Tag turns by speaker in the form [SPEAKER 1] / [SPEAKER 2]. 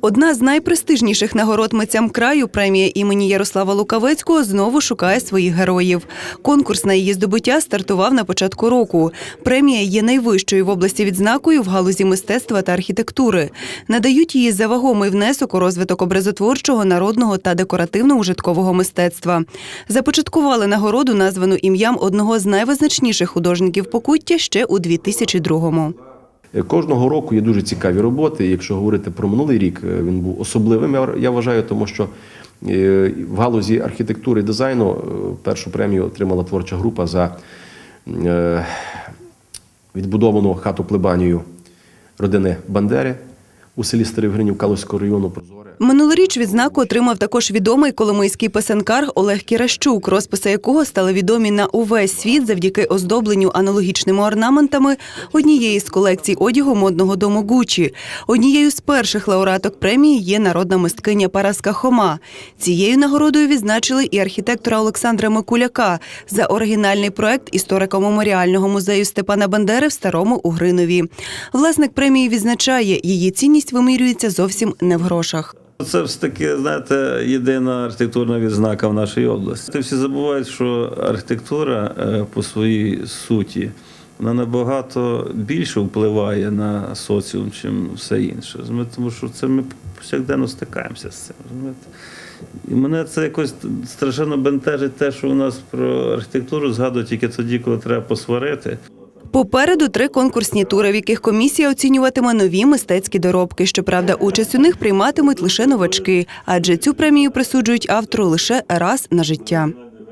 [SPEAKER 1] Одна з найпрестижніших нагород митцям краю премія імені Ярослава Лукавецького знову шукає своїх героїв. Конкурс на її здобуття стартував на початку року. Премія є найвищою в області відзнакою в галузі мистецтва та архітектури. Надають її за вагомий внесок у розвиток образотворчого, народного та декоративно-ужиткового мистецтва. Започаткували нагороду, названу ім'ям одного з найвизначніших художників Покуття ще у 2002-му.
[SPEAKER 2] Е, Кожного року є дуже цікаві роботи. Якщо говорити про минулий рік, е, він був особливим. я- вважаю, тому що е, в галузі архітектури і дизайну першу премію отримала творча група за відбудовану хату плебанію родини Бандери у селі Старивгринів Калузького району Прозоре.
[SPEAKER 1] Минулоріч відзнаку отримав також відомий коломийський писанкар Олег Кіращук, розписи якого стали відомі на увесь світ завдяки оздобленню аналогічними орнаментами однієї з колекцій одягу модного дому Гучі. Однією з перших лауреаток премії є народна мисткиня Параска Хома. Цією нагородою відзначили і архітектора Олександра Микуляка за оригінальний проект історико-меморіального музею Степана Бандери в Старому Угринові. Власник премії відзначає, її цінність вимірюється зовсім не в грошах.
[SPEAKER 3] Це все таки, знаєте, єдина архітектурна відзнака в нашій області. Ти всі забувають, що архітектура е, по своїй суті вона набагато більше впливає на соціум, чим все інше. Тому що це ми повсякденно стикаємося з цим. І мене це якось страшенно бентежить те, що у нас про архітектуру згадують тільки тоді, коли треба посварити.
[SPEAKER 1] Попереду три конкурсні тури, в яких комісія оцінюватиме нові мистецькі доробки. Щоправда, участь у них прийматимуть лише новачки, адже цю премію присуджують автору лише раз на життя.